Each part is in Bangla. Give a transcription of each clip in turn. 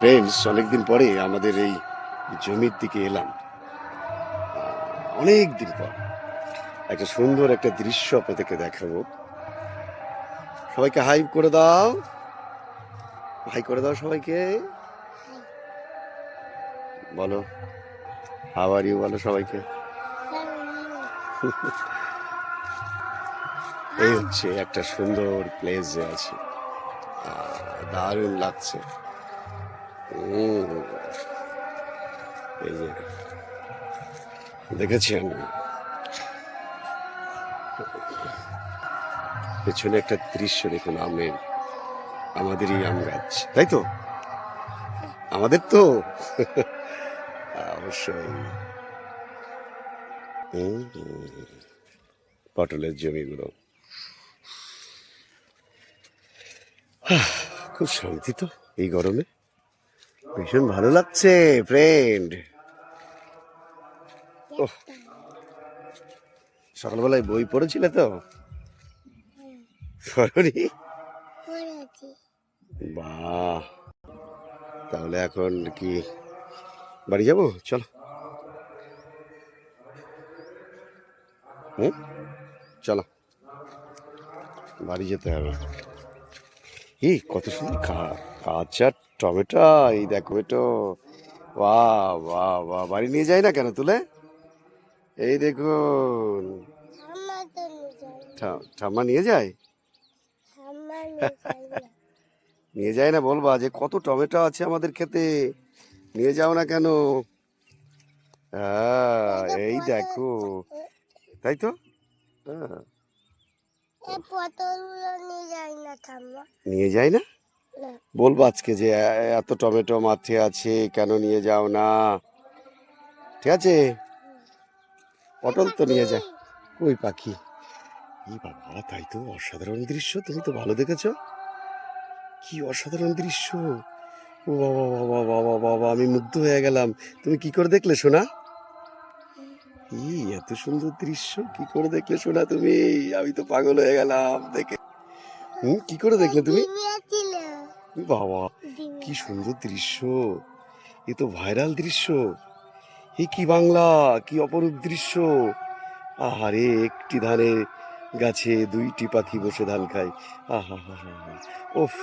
ফ্রেন্ডস অনেকদিন পরে আমাদের এই জমির দিকে এলাম। অনেক দিন পর। একটা সুন্দর একটা দৃশ্য আপনাদেরকে দেখাবো। সবাইকে হাই করে দাও। হাই করে দাও সবাইকে। বলো হাওয়ার ইউ বলো সবাইকে। এই হচ্ছে একটা সুন্দর প্লেস যে আছে। দারুণ লাগছে। এই যে দেখেছেন পেছনে একটা দৃশ্য দেখুন, আমের, আমাদেরই আম গাছ, তাই তো? আমাদের তো? অবশ্যই। পটলের জমিগুলো। খুব শান্তি তো এই গরমে। ভীষণ ভালো লাগছে ফ্রেন্ড সকালবেলায় বই পড়েছিলে তো? পড়নি? বাহ। তাহলে এখন কি বাড়ি যাব? চলো। হুম? চলো। বাড়ি যেতে হবে। এই কত সুন্দর কা- কাঁচা টমেটো এই দেখো এটো বাহ বাহ বাহ বাড়ি নিয়ে যাই না কেন তুলে? এই দেখুন। ঠাম্মা নিয়ে যায়? নিয়ে যায় না বলবা যে কত টমেটো আছে আমাদের খেতে নিয়ে যাও না কেন? হ্যাঁ এই দেখো। তাই তো? হ্যাঁ, নিয়ে যাই না নিয়ে যায় না? বলব আজকে যে এত টমেটো মাঠে আছে, কেন নিয়ে যাও না? ঠিক আছে? পটল তো নিয়ে যায় কই পাখি? এই বাবা, তাই তো অসাধারণ দৃশ্য, তুমি তো ভালো দেখেছ। কি অসাধারণ দৃশ্য। ও বাবা বাবা বাবা বাবা, আমি মুগ্ধ হয়ে গেলাম। তুমি কি করে দেখলে, সোনা? ই, এত সুন্দর দৃশ্য, কি করে দেখলে, সোনা তুমি? আমি তো পাগল হয়ে গেলাম দেখে। হুম, কি করে দেখলে তুমি? বাবা কি সুন্দর দৃশ্য। এ তো ভাইরাল দৃশ্য। এ কি বাংলা কি অপরূপ দৃশ্য। আহারে একটি ধানের গাছে দুইটি পাখি বসে ধান খায়। আহা হা হা ওফ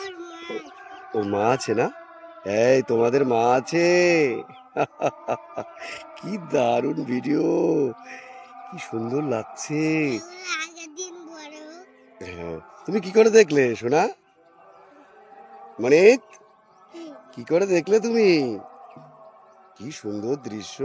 ও মা আছে না? এই তোমাদের মা আছে। কি দারুণ ভিডিও। কি সুন্দর লাগছে। হ্যাঁ, তুমি কি করে দেখলে সোনা? মানে কি করে দেখলে তুমি? কি সুন্দর দৃশ্য।